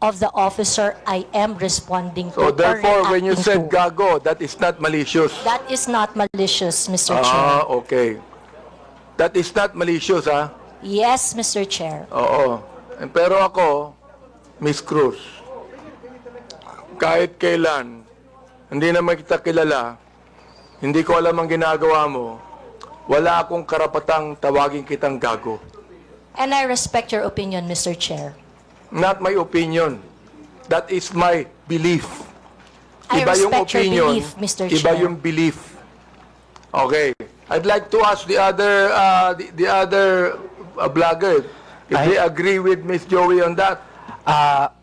of the officer I am responding to So or therefore, when you reacting said to. gago, that is not malicious. That is not malicious, Mr. Ah, Chair. okay. That is not malicious, ha? Yes, Mr. Chair. Oo. Pero ako, Miss Cruz, kahit kailan, hindi naman kita kilala, hindi ko alam ang ginagawa mo, wala akong karapatang tawagin kitang gago. And I respect your opinion, Mr. Chair. Not my opinion. That is my belief. I Iba yung respect your opinion, belief, Mr. iba Chair. yung belief. Okay. I'd like to ask the other uh, the, the other uh, vlogger if I- they agree with Miss Joey on that. Ah,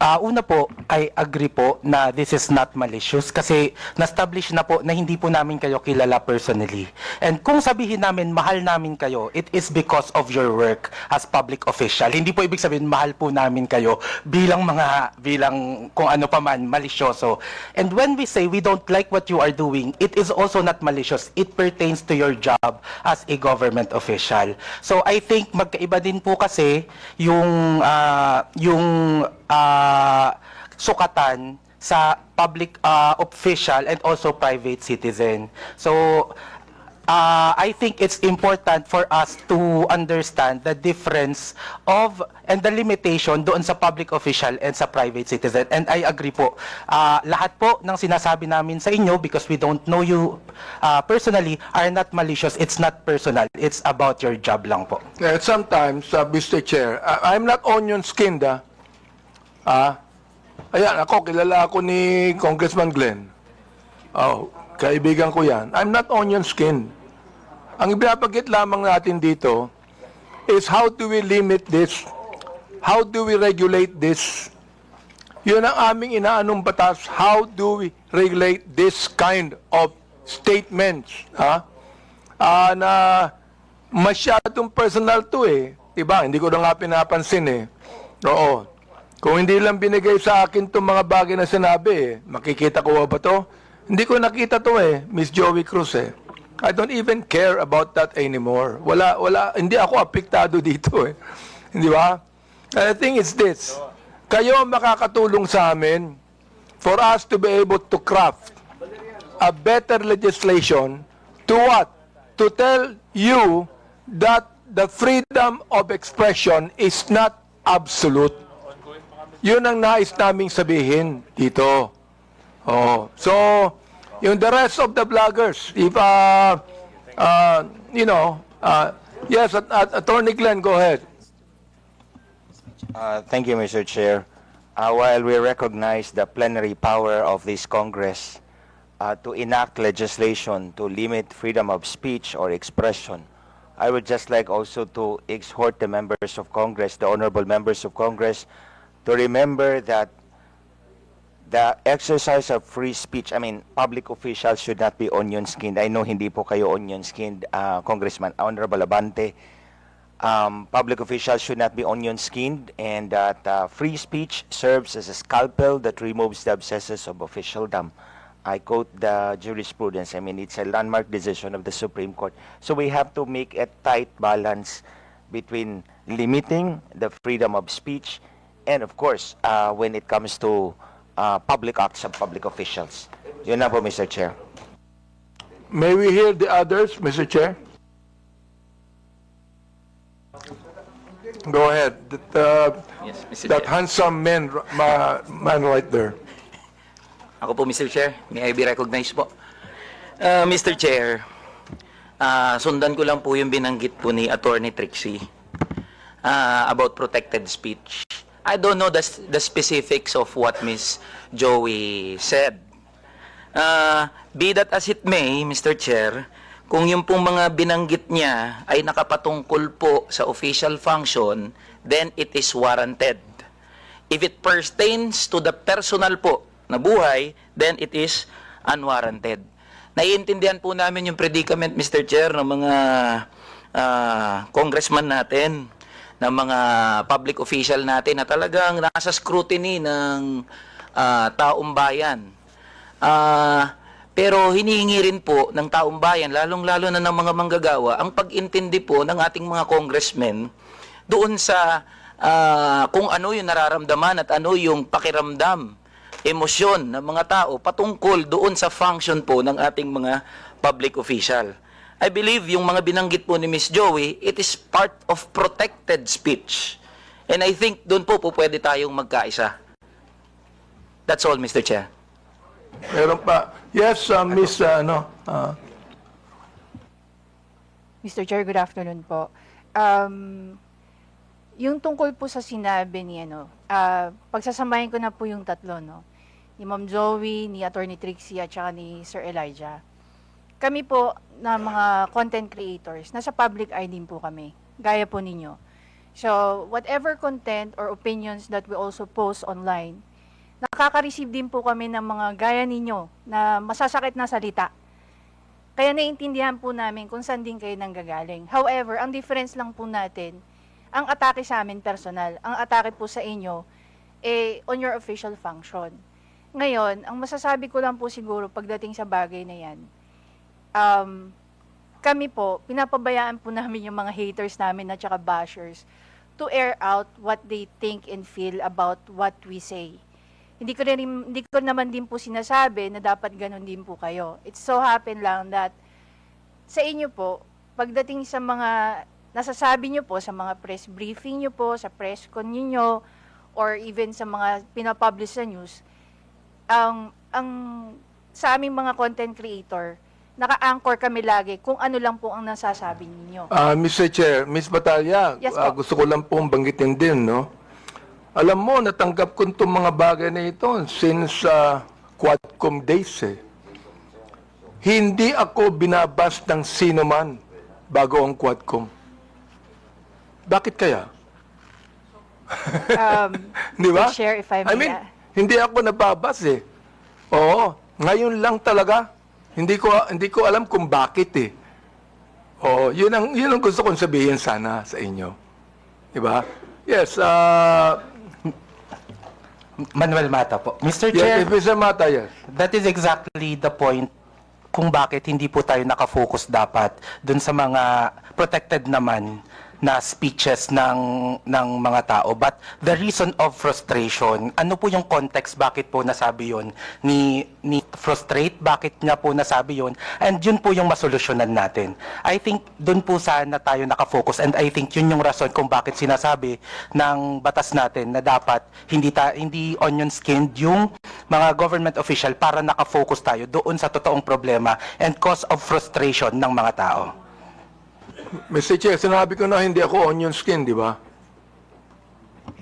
ah, una po, I agree po na this is not malicious kasi na-establish na po na hindi po namin kayo kilala personally. And kung sabihin namin mahal namin kayo, it is because of your work as public official. Hindi po ibig sabihin mahal po namin kayo bilang mga bilang kung ano pa man malisyoso. And when we say we don't like what you are doing, it is also not malicious. It pertains to your job as a government official. So I think magkaiba din po kasi yung ah, yung ah, sukatan sa public ah, official and also private citizen. So uh, I think it's important for us to understand the difference of and the limitation doon sa public official and sa private citizen. And I agree po. Uh, lahat po ng sinasabi namin sa inyo because we don't know you uh, personally are not malicious. It's not personal. It's about your job lang po. Uh, sometimes, uh, Mr. Chair, I- I'm not onion skinned, ah. Ah, ayan, ako, kilala ako ni Congressman Glenn. Oh, kaibigan ko yan. I'm not onion skinned. Ang ibinabagit lamang natin dito is how do we limit this? How do we regulate this? Yun ang aming inaanong batas. How do we regulate this kind of statements? Ha? Ah, na masyadong personal to eh. Diba? Hindi ko na nga pinapansin eh. Oo. Kung hindi lang binigay sa akin itong mga bagay na sinabi eh, makikita ko ba to? Hindi ko nakita to eh, Miss Joey Cruz eh. I don't even care about that anymore. Wala, wala, hindi ako apektado dito eh. Hindi ba? And the thing is this, kayo makakatulong sa amin for us to be able to craft a better legislation to what? To tell you that the freedom of expression is not absolute. Yun ang nais naming sabihin dito. Oh, so yung the rest of the bloggers, if uh, uh, you know, uh, yes, at, at, Attorney Glenn, go ahead. Uh, Thank you, Mr. Chair. Uh, While we recognize the plenary power of this Congress uh, to enact legislation to limit freedom of speech or expression, I would just like also to exhort the members of Congress, the honorable members of Congress, to remember that the exercise of free speech, I mean, public officials should not be onion-skinned. I know hindi po kayo onion-skinned, uh, Congressman Honorable Abante. Um, public officials should not be onion-skinned and that uh, free speech serves as a scalpel that removes the abscesses of officialdom. I quote the jurisprudence. I mean, it's a landmark decision of the Supreme Court. So we have to make a tight balance between limiting the freedom of speech and, of course, uh, when it comes to uh, public acts of public officials. Yun na po, Mr. Chair. May we hear the others, Mr. Chair? Go ahead. That, uh, Yes, Mr. that Chair. handsome man, ma- man right there. Ako po, Mr. Chair. May I be recognized po? Uh, Mr. Chair, ah, sundan ko lang po yung binanggit po ni Attorney Trixie ah, about protected speech. I don't know the, the specifics of what Miss Joey said. Ah, be that as it may, Mr. Chair, kung yung pong mga binanggit niya ay nakapatungkol po sa official function, then it is warranted. If it pertains to the personal po na buhay, then it is unwarranted. Naiintindihan po namin yung predicament, Mr. Chair, ng mga ah, congressman natin, ng mga public official natin na talagang nasa scrutiny ng ah, taong bayan. Ah, pero hinihingi rin po ng taong bayan, lalong-lalo na ng mga manggagawa, ang pag-intindi po ng ating mga congressmen doon sa ah, kung ano yung nararamdaman at ano yung pakiramdam, emosyon ng mga tao patungkol doon sa function po ng ating mga public official. I believe yung mga binanggit po ni Miss Joey, it is part of protected speech. And I think doon po po pwede tayong magkaisa. That's all, Mr. Chair. Meron pa. Yes, uh, Miss, uh, ano, uh, Mr. Chair, good afternoon po. Um, yung tungkol po sa sinabi ni ano, ah, pagsasamahin ko na po yung tatlo, no? Ni Ma'am Zoe, ni Attorney Trixie, at saka ni Sir Elijah. Kami po na mga content creators, nasa public eye din po kami, gaya po ninyo. So, whatever content or opinions that we also post online, nakaka-receive din po kami ng mga gaya ninyo na masasakit na salita. Kaya naiintindihan po namin kung saan din kayo nanggagaling. However, ang difference lang po natin, ang atake sa amin personal, ang atake po sa inyo, eh, on your official function. Ngayon, ang masasabi ko lang po siguro pagdating sa bagay na yan, um, kami po, pinapabayaan po namin yung mga haters namin at saka bashers to air out what they think and feel about what we say. Hindi ko, rin, hindi ko naman din po sinasabi na dapat ganun din po kayo. It so happen lang that sa inyo po, pagdating sa mga nasasabi nyo po sa mga press briefing nyo po, sa press con ninyo, or even sa mga pinapublish sa news, ang, ang sa aming mga content creator, naka-anchor kami lagi kung ano lang po ang nasasabi ninyo. uh, Mr. Chair, Miss Batalya, Yes uh, po. gusto ko lang pong banggitin din, no? Alam mo, natanggap ko itong mga bagay na ito since uh, Quadcom days, eh. Hindi ako binabas ng sino man bago ang Quadcom. Bakit kaya? Um, Di ba? Chair, if I I may, mean, ah. hindi ako nababas eh. Oo, ngayon lang talaga. Hindi ko hindi ko alam kung bakit eh. Oo, yun ang yun ang gusto kong sabihin sana sa inyo. Di ba? Yes, uh, Manuel Mata po. Mr. yes, Chair, if Mr. Mata, yes. that is exactly the point kung bakit hindi po tayo nakafocus dapat dun sa mga protected naman na speeches ng ng mga tao. But the reason of frustration ano po yung context bakit po nasabi yon ni ni frustrate? Bakit niya po nasabi yon and yun po yung masolusyonan natin. I think dun po sana tayo nakafocus and i think yun yung rason kung bakit sinasabi ng batas natin na dapat hindi ta, hindi onion skinned yung mga government official para nakafocus tayo doon sa totoong problema and cause of frustration ng mga tao Mr. Chair, sinabi ko na hindi ako onion skin, di ba?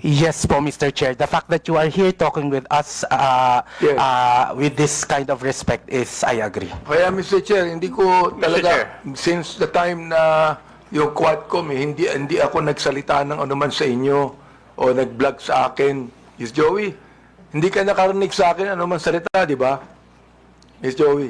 Yes po, Mr. Chair. The fact that you are here talking with us uh, Yes. uh, with this kind of respect is, I agree. Kaya Mr. Chair, hindi ko talaga since the time na yung Quadcom, eh, hindi hindi ako nagsalita ng anuman sa inyo o nag-vlog sa akin. Miss Joey, hindi ka nakarinig sa akin anuman salita, di ba? Miss Joey,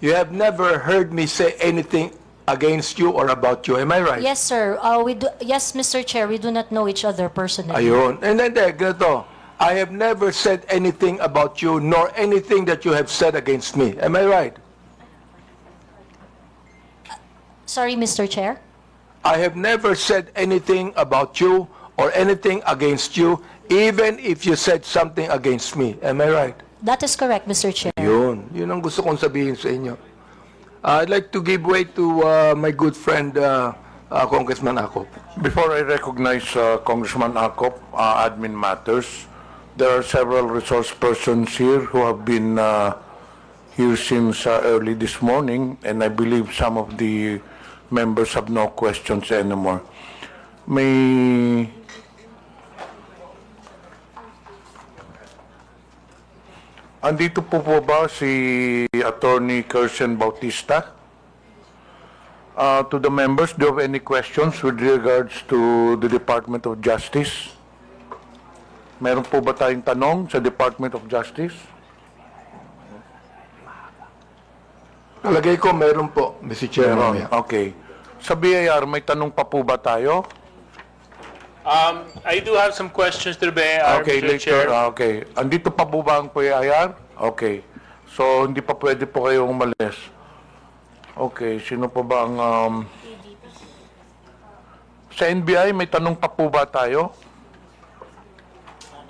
you have never heard me say anything against you or about you. Am I right? Yes, sir. Uh, we do, yes, Mr. Chair, we do not know each other personally. Ayun. And then, then, ganito. I have never said anything about you nor anything that you have said against me. Am I right? Sorry, Mr. Chair. I have never said anything about you or anything against you, even if you said something against me. Am I right? That is correct, Mr. Chair. Yun. Yun ang gusto kong sabihin sa inyo. Uh, I'd like to give way to uh, my good friend, uh, uh, Congressman Akop. Before I recognize uh, Congressman Akop, uh, Admin Matters, there are several resource persons here who have been uh, here since uh, early this morning, and I believe some of the members have no questions anymore. May Andito po po ba si Attorney Kirsten Bautista? Uh, to the members, do you have any questions with regards to the Department of Justice? Meron po ba tayong tanong sa Department of Justice? Palagay ko meron po, Mr. Chair. Meron. mamaya. Okay. Sa BIR, may tanong pa po ba tayo? Um, I do have some questions to the BIR, Okay, Mr. Chair. later. Ah, Okay. Andito pa po ba ang BIR? Okay. So, hindi pa pwede po kayong umalis. Okay, sino pa ba ang... Um... Sa NBI, may tanong pa po ba tayo?